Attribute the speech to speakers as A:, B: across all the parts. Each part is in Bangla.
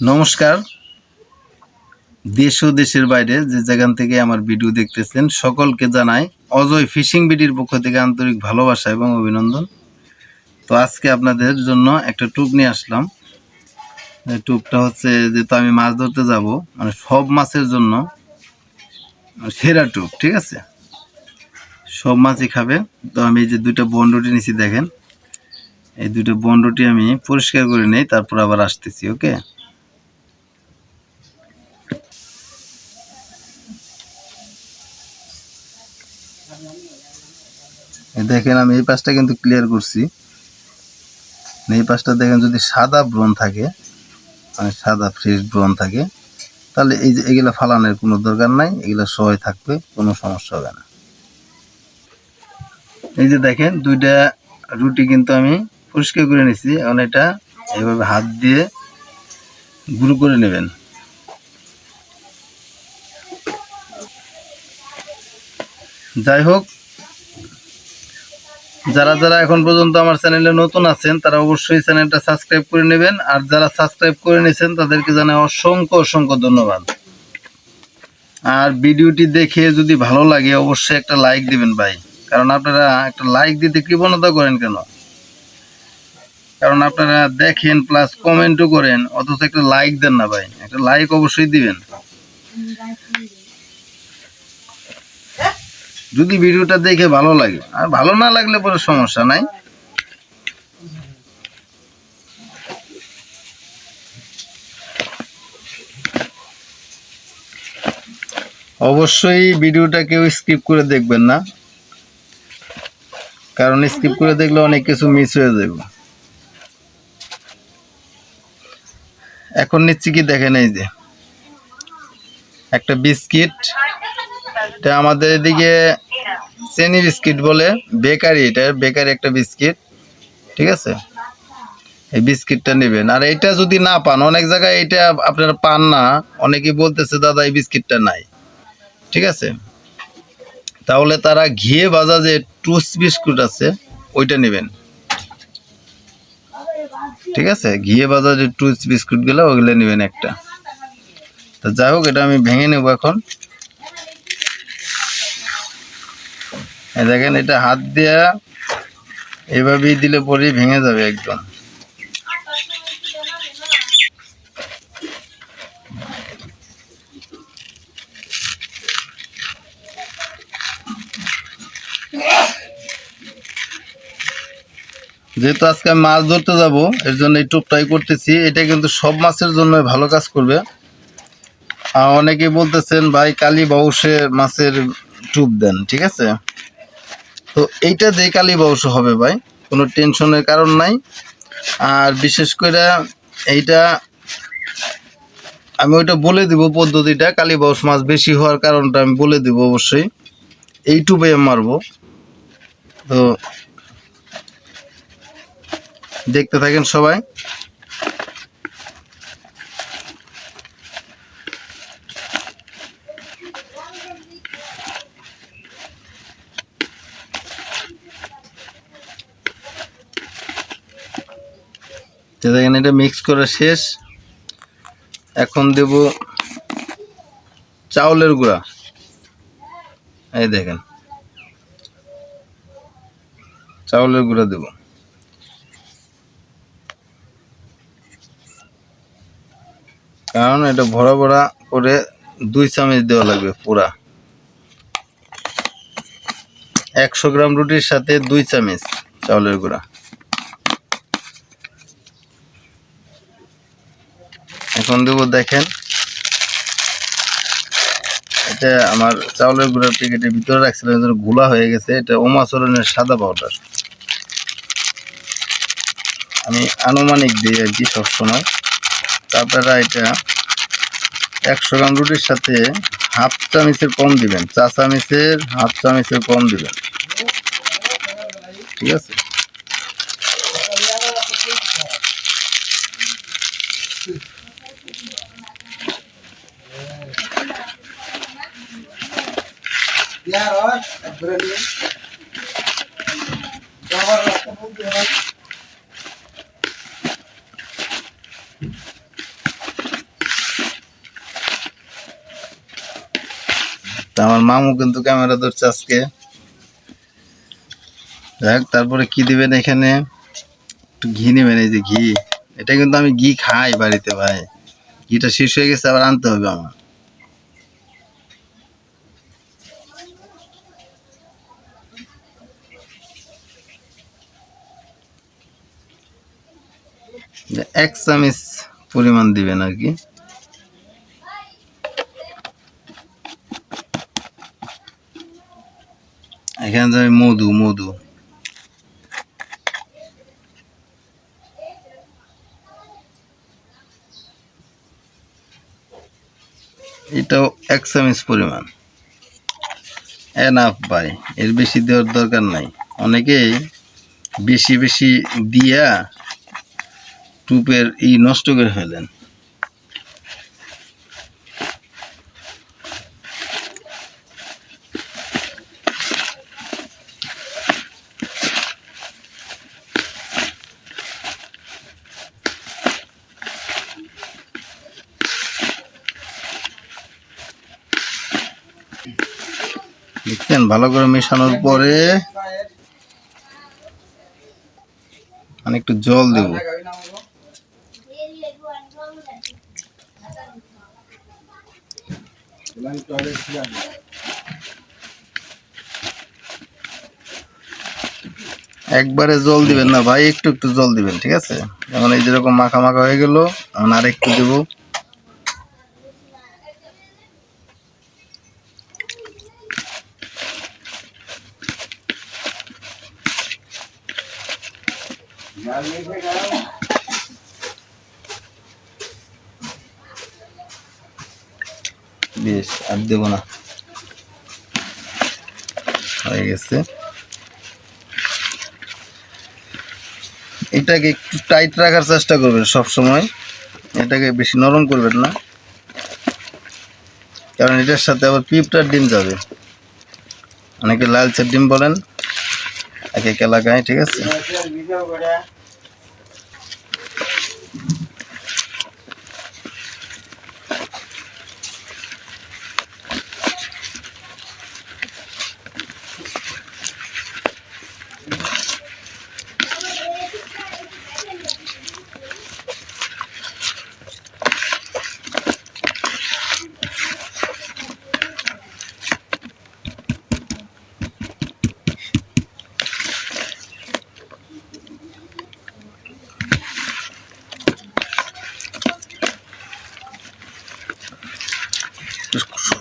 A: নমস্কার। দেশ ও দেশের বাইরে যে যেখান থেকে আমার ভিডিও দেখতেছেন, সকলকে জানাই অজয় ফিশিং বিডির পক্ষ থেকে আন্তরিক ভালোবাসা এবং অভিনন্দন। তো আজকে আপনাদের জন্য একটা টুপ নিয়ে আসলাম। টুপটা হচ্ছে যেহেতু আমি মাছ ধরতে যাব মানে সব মাছের জন্য সেরা টুপ, ঠিক আছে? সব মাছই খাবে। তো আমি যে দুইটা বন্ডটি নিছি দেখেন। এই দুটো বন্ডটি আমি পরিষ্কার করে নেই, তারপর আবার আসতেছি, ওকে? দেখেন আমি এই পাশটা কিন্তু ক্লিয়ার করছি। এই পাশটা দেখেন যদি সাদা ব্রণ থাকে মানে সাদা ফ্রেশ ব্রণ থাকে, তাহলে এই যে এগুলা ফালানোর কোনো দরকার নাই, এগুলা সবাই থাকবে, কোনো সমস্যা হবে না। এই যে দেখেন, দুইটা রুটি কিন্তু আমি পরিষ্কার করে নিছি এখন এটা এইভাবে হাত দিয়ে গুঁড়ো করে নেবেন। যাই হোক যারা যারা এখন পর্যন্ত আমার চ্যানেলে নতুন আছেন, তারা অবশ্যই চ্যানেলটা সাবস্ক্রাইব করে নেবেন। আর যারা সাবস্ক্রাইব করে নিয়েছেন, তাদেরকে জানাই অসংখ্য অসংখ্য ধন্যবাদ। আর ভিডিওটি দেখে যদি ভালো লাগে, অবশ্যই একটা লাইক দিবেন ভাই। কারণ আপনারা একটা লাইক দিতে কৃপণতা করেন কেন? কারণ আপনারা দেখেন প্লাস কমেন্টও করেন, অথচ একটা লাইক দেন না ভাই। একটা লাইক অবশ্যই দিবেন। যদি ভিডিওটা দেখে ভালো লাগে। আর ভালো না লাগলে পরে সমস্যা নাই। অবশ্যই ভিডিওটা কেউ স্কিপ করে দেখবেন না। কারণ স্কিপ করে দেখলে অনেক কিছু মিস হয়ে যাবে। এখন নিচ্ছি কি দেখেন এই যে। একটা বিস্কিট। এটা আমাদের এদিকে চেনি বিস্কিট বলে। বেকারি এটা, বেকারি একটা বিস্কিট। ঠিক আছে? এই বিস্কিটটা নেবেন। আর এটা যদি না পান, অনেক জায়গায় এটা আপনারা পান না। অনেকেই বলতেছে, দাদা, এই বিস্কিটটা নাই। ঠিক আছে? তাহলে তারা ঘিয়ে ভাজা যে টুস বিস্কুট আছে, ওইটা নেবেন। ঠিক আছে? ঘিয়ে ভাজা যে টুস বিস্কুটগুলো, ওগুলো নেবেন একটা। তো যাই হোক, এটা আমি ভেঙে নেব এখন। দেখেন, এটা হাত দিয়া এভাবেই দিলে পরেই ভেঙে যাবে একদম। যেহেতু আজকে আমি মাছ ধরতে যাব, এর জন্য এই টুপটাই করতেছি। এটা কিন্তু সব মাছের জন্য ভালো কাজ করবে। আর অনেকেই বলতেছেন, ভাই, কালী বাউসে মাছের টুপ দেন। ঠিক আছে? তো এইটা দিয়ে কালী বাউস হবে ভাই, কোনো টেনশনের কারণ নাই। আর বিশেষ করে এইটা আমি ওইটা বলে দিব পদ্ধতিটা, কালী বাউস মাছ বেশি হওয়ার কারণটা আমি বলে দিব অবশ্যই। এই টুপে আমি মারবো। তো দেখতে থাকেন সবাই। তো দেখেন, এটা মিক্স করা শেষ। এখন দেব চাউলের গুঁড়া। এই দেখেন। চাউলের গুঁড়া দেব। কারণ এটা ভরা ভরা করে দুই চামচ দেওয়া লাগবে পুরা। একশো গ্রাম রুটির সাথে দুই চামচ চাউলের গুঁড়া। এখন দেবো দেখেন। এটা আমার চাউলের গুঁড়ার প্যাকেটের ভিতরে রাখছিলামগুলা হয়ে গেছে। এটা ওমাচরণের সাদা পাউডার আমি আনুমানিক দিই আর কি সবসময়। তারপরে এটা একশো গ্রাম রুটির সাথে হাফ চামিচের কম দিবেন। চা চামিচের, হাফ চামিচের কম দিবেন। ঠিক আছে? ইয়ার আমার মামু কিন্তু ক্যামেরা ধরছে আজকে। দেখ, তারপরে কি দিবেন এখানে? একটু ঘি নেবেন, এই যে ঘি। এটা কিন্তু আমি ঘি খাই বাড়িতে, ভাই। ঘিটা শেষ হয়ে গেছে, আবার আনতে হবে আমার। এক চামিচ পরিমাণ দিবেন আর কি। এখানে যাবে মধু মধু। এটাও এক চামচ পরিমাণ। এনাফ ভাই, এর বেশি দেওয়ার দরকার নাই। অনেকেই বেশি বেশি দিয়া টুপের ই নষ্ট করে ফেলেন। দেখছেন ভালো করে মেশানোর পরে মানে একটু জল দেবো। একবারে জল দিবেন না ভাই একটু একটু জল দিবেন ঠিক আছে? যেমন এই যেরকম মাখা মাখা হয়ে গেল এখন আর একটু দেবো বেশ, আর দেবো না। হয়ে গেছে। এটাকে একটু টাইট রাখার চেষ্টা করবেন সব সময় এটাকে বেশি নরম করবেন না। কারণ এটার সাথে আবার পিঁপড়ার ডিম যাবে। অনেকে লালচের ডিম বলেন। এক এক এলাকায়, ঠিক আছে?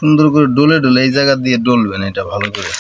A: সুন্দর করে ডোলে ডোলে এই জায়গা দিয়ে ডলবেন এটা ভালো করে।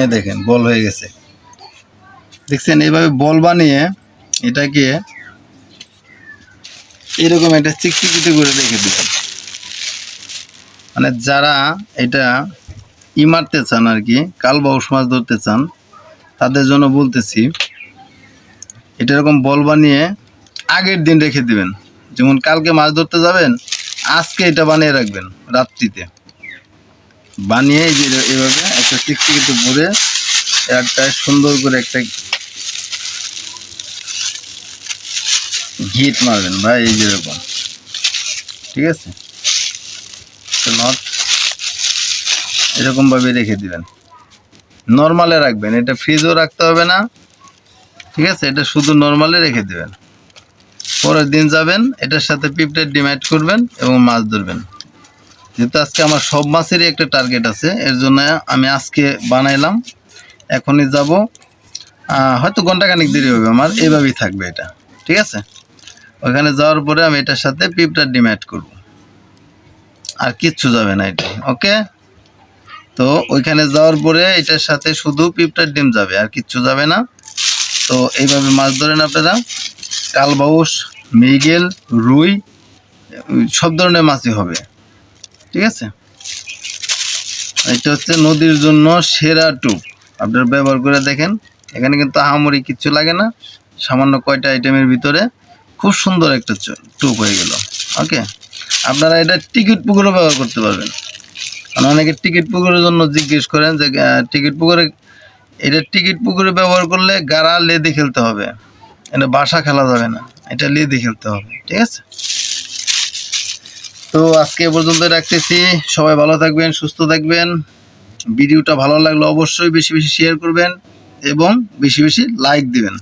A: এ দেখেন, বল হয়ে গেছে। দেখছেন, এইভাবে বল বানিয়ে এটাকে এরকম একটা চিকচিকিতে করে রেখে দিবেন। মানে যারা এটা ই মারতে চান আর কি কালবাউস মাছ ধরতে চান, তাদের জন্য বলতেছি, এটা এরকম বল বানিয়ে আগের দিন রেখে দিবেন। যেমন কালকে মাছ ধরতে যাবেন, আজকে এটা বানিয়ে রাখবেন রাত্রিতে। বানিয়ে এভাবে একটা চিকচিকিতে ভরে একটা সুন্দর করে একটা ঘিট মারবেন ভাই, এই যেরকম ঠিক আছে? নট এরকমভাবে রেখে দিবেন। নর্মালে রাখবেন, এটা ফ্রিজও রাখতে হবে না। ঠিক আছে? এটা শুধু নর্মালে রেখে দিবেন। পরের দিন যাবেন, এটার সাথে পিঁপড়ের ডিম অ্যাড করবেন এবং মাছ ধরবেন। যেহেতু আজকে আমার সব মাছেরই একটা টার্গেট আছে, এর জন্য আমি আজকে বানাইলাম, এখনই যাব। হয়তো ঘন্টাখানিক দেরি হবে আমার, এভাবেই থাকবে এটা, ঠিক আছে? ওখানে যাওয়ার পরে আমি এটার সাথে ডিম অ্যাড করব। আর কিচ্ছু যাবে না এটা, ওকে? তো ওইখানে যাওয়ার পরে এটার সাথে শুধু পিঁপড়ার ডিম যাবে, আর কিচ্ছু যাবে না। তো এইভাবে মাছ ধরেন আপনারা, কালবাউস, মৃগেল, রুই, সব ধরনের মাছই হবে। ঠিক আছে? এটা হচ্ছে নদীর জন্য সেরা টুপ। আপনারা ব্যবহার করে দেখেন। এখানে কিন্তু আহামরি কিচ্ছু লাগে না। সামান্য কয়টা আইটেমের ভিতরে খুব সুন্দর একটা টুপ হয়ে গেল। ওকে? আপনারা এটা টিকিট পুকুরও ব্যবহার করতে পারবেন। কারণ অনেকে টিকিট পুকুরের জন্য জিজ্ঞেস করেন যে টিকিট পুকুরে, এটা টিকিট পুকুরে ব্যবহার করলে গাড়া লেদে খেলতে হবে। এটা বাসা খেলা যাবে না। এটা লেদে খেলতে হবে। ঠিক আছে? তো আজকে পর্যন্ত রাখতেছি। সবাই ভালো থাকবেন, সুস্থ থাকবেন। ভিডিওটা ভালো লাগলে অবশ্যই বেশি বেশি শেয়ার করবেন এবং বেশি বেশি লাইক দিবেন।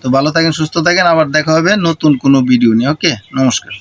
A: তো ভালো থাকেন, সুস্থ থাকেন। আবার দেখা হবে নতুন কোনো ভিডিও নিয়ে ওকে নমস্কার।